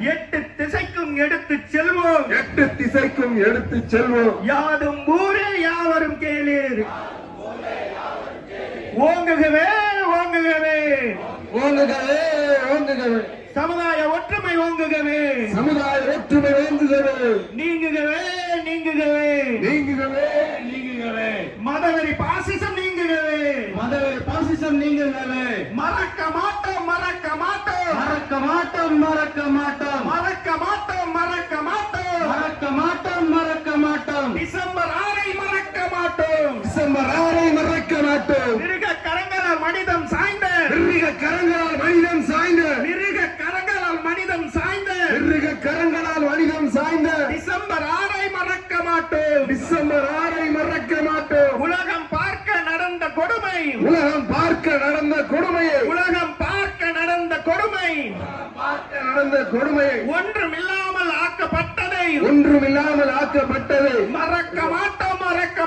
எட்டு திசைக்கும் எடுத்து செல்வோம். எட்டு திசைக்கும் எடுத்து செல்வோம். யாதும் ஊரே யாவரும் கேளீர். ஓங்குகவே ஓங்குகவே. ஓங்குகவே ஓங்குகவே. சமுதாய ஒற்றுமை ஓங்குகவே. சமுதாய ஒற்றுமை ஓங்குகவே. நீங்குகவே நீங்குகவே நீங்குகவே. நீங்குகவே. மதவெறி பாசிசம் நீங்குகவே. மதவெறி பாசிசம் நீங்குகவே. மறக்க மாட்டோம் மிருக கரங்களால் மனிதம் சாய்ந்த. மிருக கரங்களால் மனிதன் சாய்ந்த. மிருக கரங்களால் மனிதம் சாய்ந்த. மிருக கரங்களால் மனிதன் சாய்ந்த. டிசம்பர் ஆறை மறக்க மாட்டோம். டிசம்பர் ஆறை மறக்க மாட்டோம். உலகம் பார்க்க நடந்த கொடுமை. உலகம் பார்க்க நடந்த கொடுமையை உலகம் பார்க்க நடந்த கொடுமை. பார்க்க நடந்த கொடுமையை ஒன்றுமில்லாமல் ஆக்கப்பட்டதை. ஒன்றுமில்லாமல் ஆக்கப்பட்டதை. மறக்க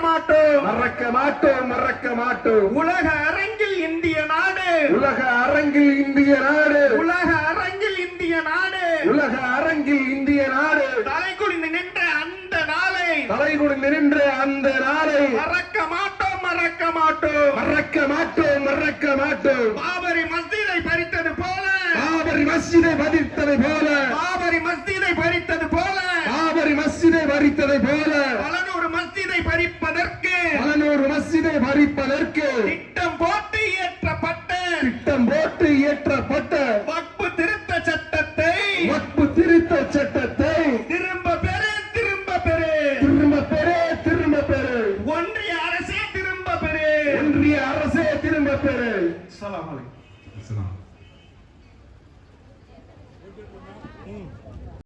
மாட்டோம் மறக்க மாட்டோம் மறக்க மாட்டோம். உலக அரங்கில் இந்திய நாடு. உலக அரங்கில் இந்திய நாடு. உலக அரங்கில் இந்திய நாடு. உலக அரங்கில் இந்திய நாடு. தலை குனிந்து நின்ற அந்த நாளை. தலைகுடி நின்ற அந்த நாளை. மறக்க மாட்டோம் மறக்க மாட்டோம். மறக்க மாட்டோம் மறக்க மாட்டோம். பாபரி மஸ்ஜிதை பறித்தது போல. பாபரி மஸ்ஜிதை பதித்ததை போல. பாபரி மஸ்ஜிதை பறித்தது போல. பாபரி மஸ்ஜிதை வரித்ததை போல. பறிப்பதற்கு பலநூறு மஸ்ஜிதை வரிப்பதற்கு திட்டம் போட்டு இயற்றப்பட்ட திட்டம் போட்டு இயற்றப்பட்ட வக்பு திருத்த சட்டத்தை வக்பு திருத்த சட்டத்தை திரும்ப பெறு திரும்ப பெறு. திரும்ப பெறு திரும்ப பெறு. ஒன்றிய அரசே திரும்ப பெறு. ஒன்றிய அரசே திரும்ப பெறு. அஸ்ஸலாமு அலைக்கும்.